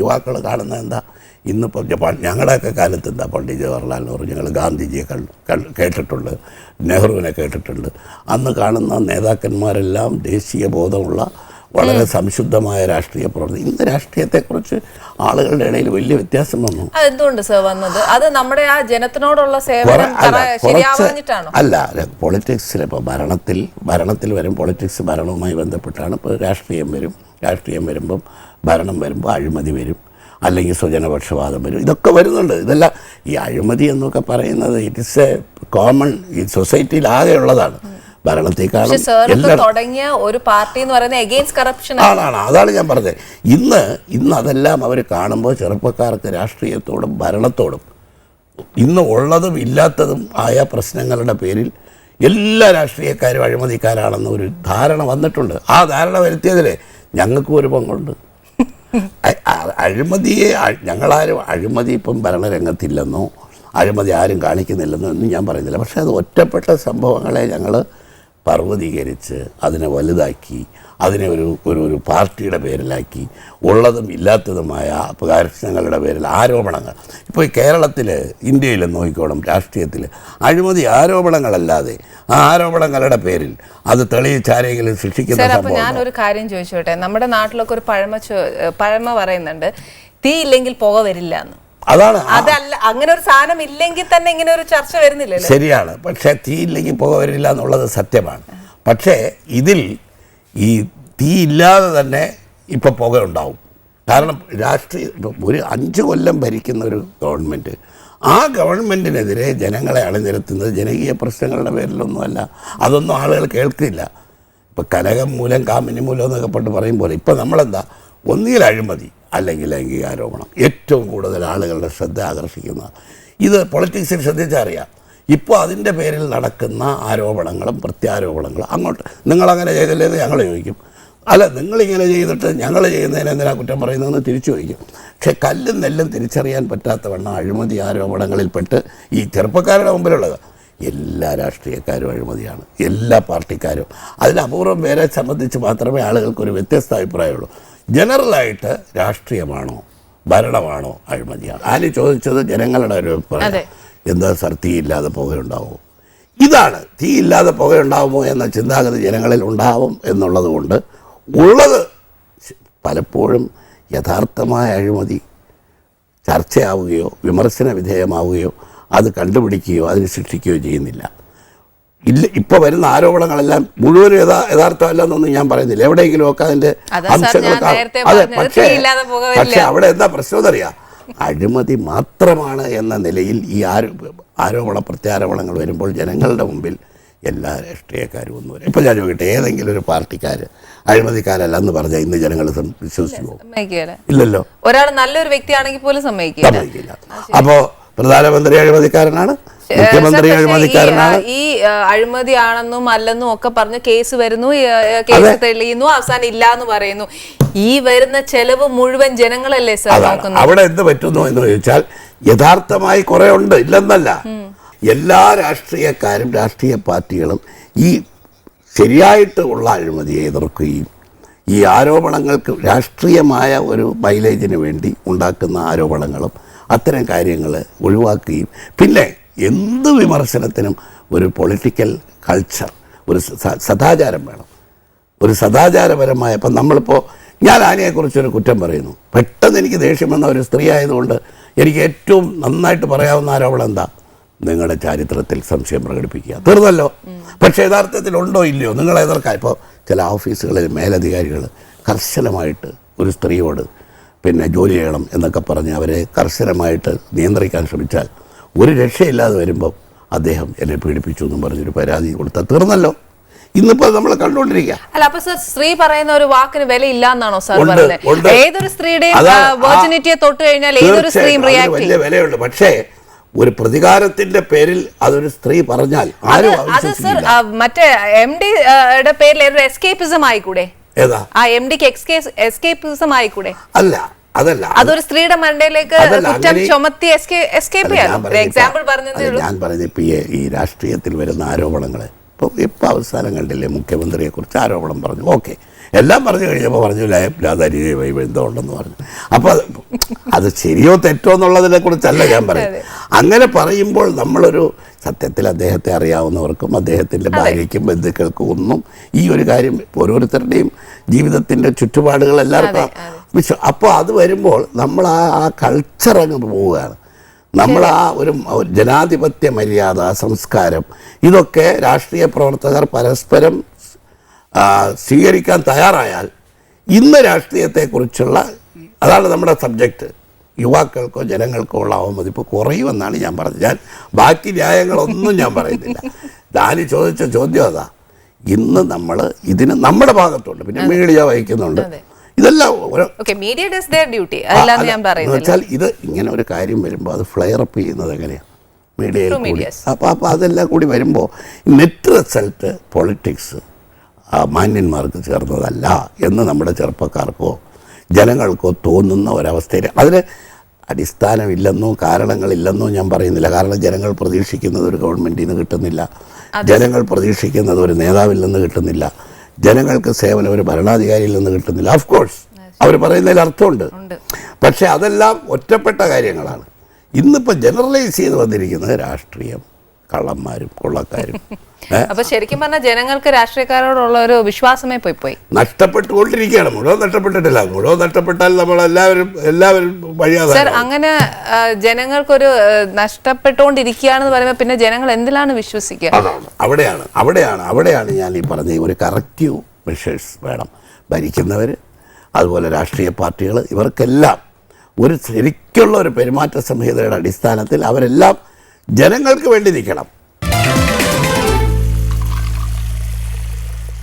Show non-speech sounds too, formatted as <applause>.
യുവാക്കൾ കാണുന്നത് എന്താ? ഇന്നിപ്പോൾ ജപ്പാൻ ഞങ്ങളുടെയൊക്കെ കാലത്ത് എന്താ പണ്ഡിറ്റ് ജവഹർലാൽ നെഹ്റു ഞങ്ങൾ ഗാന്ധിജിയെ കേട്ടിട്ടുണ്ട് നെഹ്റുവിനെ കേട്ടിട്ടുണ്ട്. അന്ന് കാണുന്ന നേതാക്കന്മാരെല്ലാം ദേശീയ ബോധമുള്ള വളരെ സംശുദ്ധമായ രാഷ്ട്രീയ പ്രവർത്തനം ഇന്ന് രാഷ്ട്രീയത്തെക്കുറിച്ച് ആളുകളുടെ ഇടയിൽ വലിയ വ്യത്യാസം വന്നു. അതെന്തുകൊണ്ട് സർ വന്നത്? അത് നമ്മുടെ ആ ജനത്തിനോടുള്ള സേവനം അല്ല, പൊളിറ്റിക്സിൽ ഇപ്പോൾ ഭരണത്തിൽ ഭരണത്തിൽ വരും പൊളിറ്റിക്സ് ഭരണവുമായി ബന്ധപ്പെട്ടാണ് ഇപ്പോൾ രാഷ്ട്രീയം വരും. രാഷ്ട്രീയം വരുമ്പം ഭരണം വരുമ്പോൾ അഴിമതി വരും. അല്ലെങ്കിൽ സ്വജനപക്ഷപാതം വരും. ഇതൊക്കെ വരുന്നുണ്ട്. ഇതെല്ലാം ഈ അഴിമതി എന്നൊക്കെ പറയുന്നത് ഇറ്റ് ഇസ് എ കോമൺ ഈ സൊസൈറ്റിയിൽ ആകെ ഉള്ളതാണ് പക്ഷെ ഭരണത്തെക്കാളും തുടങ്ങിയ ഒരു പാർട്ടി എന്ന് പറയുന്നത് എഗെയിൻസ്റ്റ് കറപ്ഷൻ ആണാണ്. അതാണ് ഞാൻ പറഞ്ഞത്. ഇന്ന് ഇന്ന് അതെല്ലാം അവർ കാണുമ്പോൾ ചെറുപ്പക്കാർക്ക് രാഷ്ട്രീയത്തോടും ഭരണത്തോടും ഇന്ന് ഉള്ളതും ഇല്ലാത്തതും ആയ പ്രശ്നങ്ങളുടെ പേരിൽ എല്ലാ രാഷ്ട്രീയക്കാരും അഴിമതിക്കാരാണെന്ന് ഒരു ധാരണ വന്നിട്ടുണ്ട്. ആ ധാരണ വരുത്തിയതിൽ ഞങ്ങൾക്കും ഒരു പങ്കുണ്ട്. അഴിമതിയെ ഞങ്ങളാരും അഴിമതി ഇപ്പം ഭരണരംഗത്തില്ലെന്നോ അഴിമതി ആരും കാണിക്കുന്നില്ലെന്നോ ഒന്നും ഞാൻ പറയുന്നില്ല. പക്ഷേ അത് ഒറ്റപ്പെട്ട സംഭവങ്ങളെ ഞങ്ങൾ പർവതീകരിച്ച് അതിനെ വലുതാക്കി അതിനെ ഒരു ഒരു ഒരു പാർട്ടിയുടെ പേരിലാക്കി ഉള്ളതും ഇല്ലാത്തതുമായ പ്രകാശനങ്ങളുടെ പേരിൽ ആരോപണങ്ങൾ. ഇപ്പോൾ ഈ കേരളത്തിൽ ഇന്ത്യയിൽ നോക്കിക്കോണം രാഷ്ട്രീയത്തിൽ അഴിമതി ആരോപണങ്ങളല്ലാതെ ആ ആരോപണങ്ങളുടെ പേരിൽ അത് തെളിയിച്ചാരെങ്കിലും ശിക്ഷിക്കുന്ന സംഭവം ഒരു കാര്യം ചോദിച്ചോട്ടെ. നമ്മുടെ നാട്ടിലൊക്കെ ഒരു പഴമ പഴമ പറയുന്നുണ്ട് തീ ഇല്ലെങ്കിൽ പുക വരില്ല എന്ന് അതാണ്. അതല്ല അങ്ങനെ ഒരു സാധനം ഇല്ലെങ്കിൽ തന്നെ ഇങ്ങനെ ഒരു ചർച്ച വരുന്നില്ല ശരിയാണ്. പക്ഷേ തീ ഇല്ലെങ്കിൽ പുക വരില്ല എന്നുള്ളത് സത്യമാണ്. പക്ഷേ ഇതിൽ ഈ തീ ഇല്ലാതെ തന്നെ ഇപ്പോൾ പുക ഉണ്ടാവും. കാരണം രാഷ്ട്രീയ ഒരു അഞ്ച് കൊല്ലം ഭരിക്കുന്ന ഒരു ഗവൺമെന്റ് ആ ഗവൺമെന്റിനെതിരെ ജനങ്ങളെ അണിനിരത്തുന്നത് ജനകീയ പ്രശ്നങ്ങളുടെ പേരിലൊന്നുമല്ല. അതൊന്നും ആളുകൾ കേൾക്കില്ല. ഇപ്പം കനകം മൂലം കാമിനി മൂലം എന്നൊക്കെ പണ്ട് പറയും പോലെ ഇപ്പം നമ്മളെന്താ? ഒന്നിയിൽ അഴിമതി. അല്ലെങ്കിൽ ലൈംഗികാരോപണം ഏറ്റവും കൂടുതൽ ആളുകളുടെ ശ്രദ്ധ ആകർഷിക്കുന്ന ഇത് പൊളിറ്റിക്സിൽ ശ്രദ്ധിച്ചറിയാം ഇപ്പോൾ അതിന്റെ പേരിൽ നടക്കുന്ന ആരോപണങ്ങളും പ്രത്യാരോപണങ്ങളും അങ്ങോട്ട് നിങ്ങളങ്ങനെ ചെയ്തില്ലെന്ന് ഞങ്ങൾ ചോദിക്കും. അല്ല നിങ്ങളിങ്ങനെ ചെയ്തിട്ട് ഞങ്ങൾ ചെയ്യുന്നതിന് എന്തിനാ കുറ്റം പറയുന്നതെന്ന് തിരിച്ചു ചോദിക്കും. പക്ഷെ കല്ലും നെല്ലും തിരിച്ചറിയാൻ പറ്റാത്തവണ്ണം അഴിമതി ആരോപണങ്ങളിൽപ്പെട്ട് ഈ ചെറുപ്പക്കാരുടെ മുമ്പിലുള്ളത് എല്ലാ രാഷ്ട്രീയക്കാരും അഴിമതിയാണ്. എല്ലാ പാർട്ടിക്കാരും. അതിൽ അപൂർവം പേരെ സംബന്ധിച്ച് മാത്രമേ ആളുകൾക്കൊരു വ്യത്യസ്ത അഭിപ്രായമുള്ളൂ. ജനറലായിട്ട് രാഷ്ട്രീയമാണോ ഭരണമാണോ അഴിമതിയാണ് ആര് ചോദിച്ചത് ജനങ്ങളുടെ ഒരു എന്താ സർ തീ ഇല്ലാതെ പുകയുണ്ടാവുമോ ഇതാണ് തീ ഇല്ലാതെ പുകയുണ്ടാവുമോ എന്ന ചിന്താഗതി ജനങ്ങളിൽ ഉണ്ടാവും എന്നുള്ളത് കൊണ്ട് ഉള്ളത് പലപ്പോഴും യഥാർത്ഥമായ അഴിമതി ചർച്ചയാവുകയോ വിമർശന വിധേയമാവുകയോ അത് കണ്ടുപിടിക്കുകയോ അതിന് ശിക്ഷിക്കുകയോ ചെയ്യുന്നില്ല. ഇല്ല ഇപ്പൊ വരുന്ന ആരോപണങ്ങളെല്ലാം മുഴുവൻ യഥാർത്ഥമല്ല എന്നൊന്നും ഞാൻ പറയുന്നില്ല. എവിടെയെങ്കിലുമൊക്കെ അതിന്റെ അതാ അംശങ്ങൾ അതെ പക്ഷേ. പക്ഷേ അവിടെ എന്താ പ്രശ്നം എന്നറിയാം? അഴിമതി മാത്രമാണ് എന്ന നിലയിൽ ഈ ആരോ ആരോപണ പ്രത്യാരോപണങ്ങൾ വരുമ്പോൾ ജനങ്ങളുടെ മുമ്പിൽ എല്ലാ രാഷ്ട്രീയക്കാരും ഒന്നും വരും. ഇപ്പം ഞാൻ ചോദിക്കട്ടെ ഏതെങ്കിലും ഒരു പാർട്ടിക്കാർ അഴിമതിക്കാരല്ല എന്ന് പറഞ്ഞാൽ ഇന്ന് ജനങ്ങൾ വിശ്വസിക്കുമോ ഇല്ലല്ലോ? ഒരാൾ നല്ലൊരു വ്യക്തിയാണെങ്കിൽ പോലും സമ്മതിക്കില്ല സമ്മതിക്കില്ല. അപ്പോ പ്രധാനമന്ത്രി അഴിമതിക്കാരനാണ്. മുഖ്യമന്ത്രി അഴിമതിക്കാരനാണ്. ഈ, അഴിമതിയാണെന്നും അല്ലെന്നും ഒക്കെ പറഞ്ഞ് കേസ് വരുന്നു. കേസ് തെളിയുന്നു. അവസാനം ഇല്ല എന്ന് പറയുന്നു. ഈ വരുന്ന ചെലവ് മുഴുവൻ ജനങ്ങളല്ലേ സാർ അവിടെ എന്ത് പറ്റുന്നു എന്ന് ചോദിച്ചാൽ യഥാർത്ഥമായി കുറെ ഉണ്ട്. ഇല്ലെന്നല്ല. എല്ലാ രാഷ്ട്രീയക്കാരും രാഷ്ട്രീയ പാർട്ടികളും ഈ ശരിയായിട്ട് ഉള്ള അഴിമതിയെ എതിർക്കുകയും ഈ ആരോപണങ്ങൾക്ക് രാഷ്ട്രീയമായ ഒരു മൈലേജിന് വേണ്ടി ഉണ്ടാക്കുന്ന ആരോപണങ്ങളും അത്തരം കാര്യങ്ങൾ ഒഴിവാക്കുകയും. പിന്നെ എന്ത് വിമർശനത്തിനും ഒരു പൊളിറ്റിക്കൽ കൾച്ചർ ഒരു സദാചാരം വേണം. ഒരു സദാചാരപരമായ ഇപ്പം നമ്മളിപ്പോൾ ഞാൻ ആനയെക്കുറിച്ചൊരു കുറ്റം പറയുന്നു. പെട്ടെന്ന് എനിക്ക് ദേഷ്യം വന്ന ഒരു സ്ത്രീ ആയതുകൊണ്ട് എനിക്ക് ഏറ്റവും നന്നായിട്ട് പറയാവുന്ന ആരോപണം നിങ്ങളുടെ ചരിത്രത്തിൽ സംശയം പ്രകടിപ്പിക്കുക. തീർന്നല്ലോ? പക്ഷേ യഥാർത്ഥത്തിൽ ഉണ്ടോ ഇല്ലയോ? നിങ്ങൾ എതിർക്കാം ഇപ്പോൾ ചില ഓഫീസുകളിൽ മേലധികാരികൾ കർശനമായിട്ട് ഒരു സ്ത്രീയോട് പിന്നെ ജോലി ചെയ്യണം എന്നൊക്കെ പറഞ്ഞ് അവരെ കർശനമായിട്ട് നിയന്ത്രിക്കാൻ ശ്രമിച്ചാൽ ഒരു രക്ഷയില്ലാതെ വരുമ്പം അദ്ദേഹം എന്നെ പീഡിപ്പിച്ചു എന്നും പറഞ്ഞൊരു പരാതി കൊടുത്താൽ തീർന്നല്ലോ. ഇന്നിപ്പോ നമ്മൾ കണ്ടുകൊണ്ടിരിക്കുക. അല്ല അപ്പൊ സർ സ്ത്രീ പറയുന്ന ഒരു വാക്കിന് വില ഇല്ല എന്നാണോ സാർ പറഞ്ഞത്? പറയുന്നത്. ഏതൊരു സ്ത്രീയുടെയും വെർജിനിറ്റിയെ തൊട്ട് കഴിഞ്ഞാൽ ഏതൊരു സ്ത്രീയും റിയാക്ട് വലിയ വിലയുണ്ട്. പക്ഷേ ഒരു പ്രതികാരത്തിന്റെ പേരിൽ അതൊരു സ്ത്രീ പറഞ്ഞാൽ ആരും അത് സർ മറ്റേ എം ഡിയുടെ പേരിൽ ഒരു എസ്കേപ്പിസം ആയിക്കൂടെ? ഏതാ? ആ എം ഡിക്ക് എസ്കേപ്പിസം ആയിക്കൂടെ? അല്ല അതല്ല അതൊരു സ്ത്രീയുടെ മണ്ടയിലേക്ക് കുറ്റം ചുമത്തി എസ്കേപ്പ് ഞാൻ പറഞ്ഞ ഇപ്പൊ- ഈ രാഷ്ട്രീയത്തിൽ വരുന്ന ആരോപണങ്ങൾ ഇപ്പൊ ഇപ്പൊ അവസാനം കണ്ടില്ലേ മുഖ്യമന്ത്രിയെ കുറിച്ച് ആരോപണം പറഞ്ഞു. ഓക്കെ. എല്ലാം പറഞ്ഞു കഴിഞ്ഞപ്പോൾ പറഞ്ഞു ലയം ബന്ധമുണ്ടെന്ന് പറഞ്ഞു. അപ്പോൾ അത് അത് ശരിയോ തെറ്റോ എന്നുള്ളതിനെ കുറിച്ചല്ല ഞാൻ <laughs> പറയുന്നത്. അങ്ങനെ പറയുമ്പോൾ നമ്മളൊരു സത്യത്തിൽ അദ്ദേഹത്തെ അറിയാവുന്നവർക്കും അദ്ദേഹത്തിന്റെ ഭാര്യയ്ക്കും ബന്ധുക്കൾക്കും ഒന്നും ഈ ഒരു കാര്യം ഓരോരുത്തരുടെയും ജീവിതത്തിന്റെ ചുറ്റുപാടുകൾ എല്ലാവർക്കും വിശ്വ അപ്പോൾ അത് വരുമ്പോൾ നമ്മൾ ആ ആ കൾച്ചർ അങ്ങ് പോവുകയാണ്. നമ്മൾ ആ ഒരു ജനാധിപത്യ മര്യാദ സംസ്കാരം ഇതൊക്കെ രാഷ്ട്രീയ പ്രവർത്തകർ പരസ്പരം സ്വീകരിക്കാൻ തയ്യാറായാൽ ഇന്ന് രാഷ്ട്രീയത്തെക്കുറിച്ചുള്ള അതാണ് നമ്മുടെ സബ്ജക്റ്റ് യുവാക്കൾക്കോ ജനങ്ങൾക്കോ ഉള്ള അവമതിപ്പ് കുറയുമെന്നാണ് ഞാൻ പറഞ്ഞത്. ഞാൻ ബാക്കി ന്യായങ്ങളൊന്നും ഞാൻ പറയുന്നില്ല. ദാനി ചോദിച്ച ചോദ്യം അതാ. ഇന്ന് നമ്മൾ ഇതിന് നമ്മുടെ ഭാഗത്തുണ്ട്. പിന്നെ മീഡിയ വഹിക്കുന്നുണ്ട്. ഇതെല്ലാം മീഡിയ ഡസ് ദയർ ഡ്യൂട്ടി ഞാൻ പറയുന്നത് വെച്ചാൽ ഇത് ഇങ്ങനെ ഒരു കാര്യം വരുമ്പോൾ അത് ഫ്ലെയർ അപ്പ് ചെയ്യുന്നത് എങ്ങനെയാണ് മീഡിയയിൽ അപ്പൊ കൂടി. അപ്പോൾ അപ്പോൾ അതെല്ലാം കൂടി വരുമ്പോൾ നെറ്റ് റിസൾട്ട് പൊളിറ്റിക്സ് മാന്യന്മാർക്ക് ചേർന്നതല്ല എന്ന് നമ്മുടെ ചെറുപ്പക്കാർക്കോ ജനങ്ങൾക്കോ തോന്നുന്ന ഒരവസ്ഥയിൽ അതിന് അടിസ്ഥാനമില്ലെന്നോ കാരണങ്ങളില്ലെന്നോ ഞാൻ പറയുന്നില്ല. കാരണം ജനങ്ങൾ പ്രതീക്ഷിക്കുന്നത് ഒരു ഗവൺമെന്റിൽ നിന്ന് കിട്ടുന്നില്ല. ജനങ്ങൾ പ്രതീക്ഷിക്കുന്നത് ഒരു നേതാവിൽ നിന്ന് കിട്ടുന്നില്ല. ജനങ്ങൾക്ക് സേവനം ഒരു ഭരണാധികാരിയിൽ നിന്ന് കിട്ടുന്നില്ല. ഓഫ് കോഴ്സ് അവർ പറയുന്നതിൽ അർത്ഥമുണ്ട്. പക്ഷേ പക്ഷെ അതെല്ലാം ഒറ്റപ്പെട്ട കാര്യങ്ങളാണ്. ഇന്നിപ്പോൾ ജനറലൈസ് ചെയ്ത് വന്നിരിക്കുന്നത് രാഷ്ട്രീയം. കള്ളന്മാരും കൊള്ളക്കാരും? <laughs> അപ്പൊ ശരിക്കും പറഞ്ഞാൽ ജനങ്ങൾക്ക് രാഷ്ട്രീയക്കാരോടുള്ള ഒരു വിശ്വാസമേ പോയി പോയി. നഷ്ടപ്പെട്ടുകൊണ്ടിരിക്കുകയാണ്. മുഴുവൻ നഷ്ടപ്പെട്ടിട്ടില്ല. മുഴുവൻ നഷ്ടപ്പെട്ടാൽ നമ്മൾ എല്ലാവരും എല്ലാവരും സർ വഴിയാതെ അങ്ങനെ ജനങ്ങൾക്കൊരു നഷ്ടപ്പെട്ടുകൊണ്ടിരിക്കുകയാണെന്ന് പറയുമ്പോൾ പിന്നെ ജനങ്ങൾ എന്തിലാണ് വിശ്വസിക്കുക? അതാണ്. അവിടെയാണ് അവിടെയാണ് അവിടെയാണ് ഞാൻ ഈ പറഞ്ഞ ഒരു കറക്റ്റീവ് മെഷേഴ്സ് വേണം. ഭരിക്കുന്നവർ അതുപോലെ രാഷ്ട്രീയ പാർട്ടികൾ ഇവർക്കെല്ലാം ഒരു ശരിക്കുള്ള ഒരു പെരുമാറ്റ സംഹിതയുടെ അടിസ്ഥാനത്തിൽ അവരെല്ലാം ജനങ്ങൾക്ക് വേണ്ടി നിൽക്കണം.